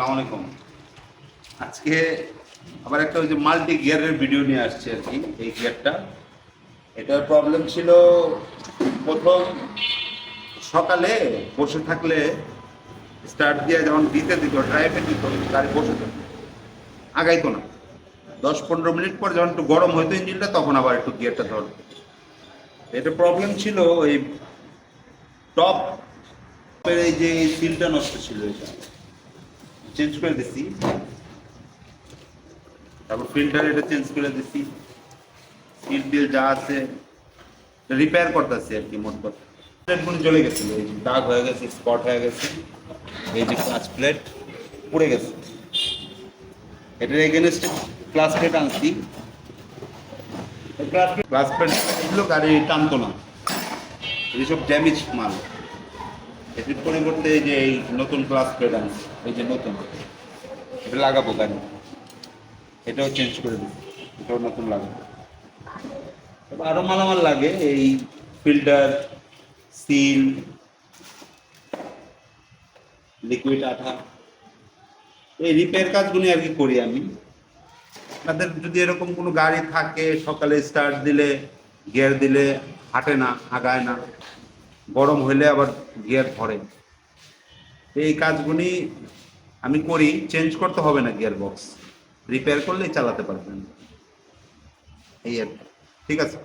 আসসালামু আলাইকুম। আজকে আবার একটা ওই যে মাল্টি গিয়ারের ভিডিও নিয়ে আসছে আর কি, এই গিয়ারটা এটার প্রবলেম ছিল প্রথম সকালে বসে থাকলে স্টার্ট দিয়ে যখন দিতে দিত ড্রাইভে দিত, গাড়ি বসে থাকতো। আগাইতো না। দশ পনেরো মিনিট পর যখন একটু গরম হইতো ইঞ্জিনটা তখন আবার একটু গিয়ারটা ধরতো এটা প্রবলেম ছিল ওই টপ এই যে সিলটা নষ্ট ছিল এটা। চেঞ্জ করে দিছি। তারপর ফিল্টার এটা চেঞ্জ করে দিছি। সিল টিল যা আছে রিপেয়ার করতেছি আর কি মোট কথা। প্লেটগুলো জ্বলে গেছিল এই যে দাগ হয়ে গেছে স্পট হয়ে গেছে, এই যে পাঁচ প্লেট পুড়ে গেছে। এটার এগেনস্টে ক্লাস প্লেট আনছি। ক্লাস প্লেট এগুলো গাড়ি টানতো না। এইসব ড্যামেজ মাল। এটির পরিবর্তে এই যে এই নতুন ক্লাস এই যে নতুন, এটা লাগাবো গাড়ি এটাও চেঞ্জ করে দিই এটাও নতুন লাগাবো। তবে আরও মালামাল লাগে, এই ফিল্টার সিল লিকুইড আঠা। এই রিপেয়ার কাজগুলি আর কি করি আমি? তাদের যদি এরকম কোনো গাড়ি থাকে, সকালে স্টার্ট দিলে গিয়ার দিলে, হাঁটে না, আগায় না গরম হইলে আবার গিয়ার ধরে এই কাজগুলি আমি করি চেঞ্জ করতে হবে না গিয়ার বক্স রিপেয়ার করলেই চালাতে পারবেন এই আর। ঠিক আছে।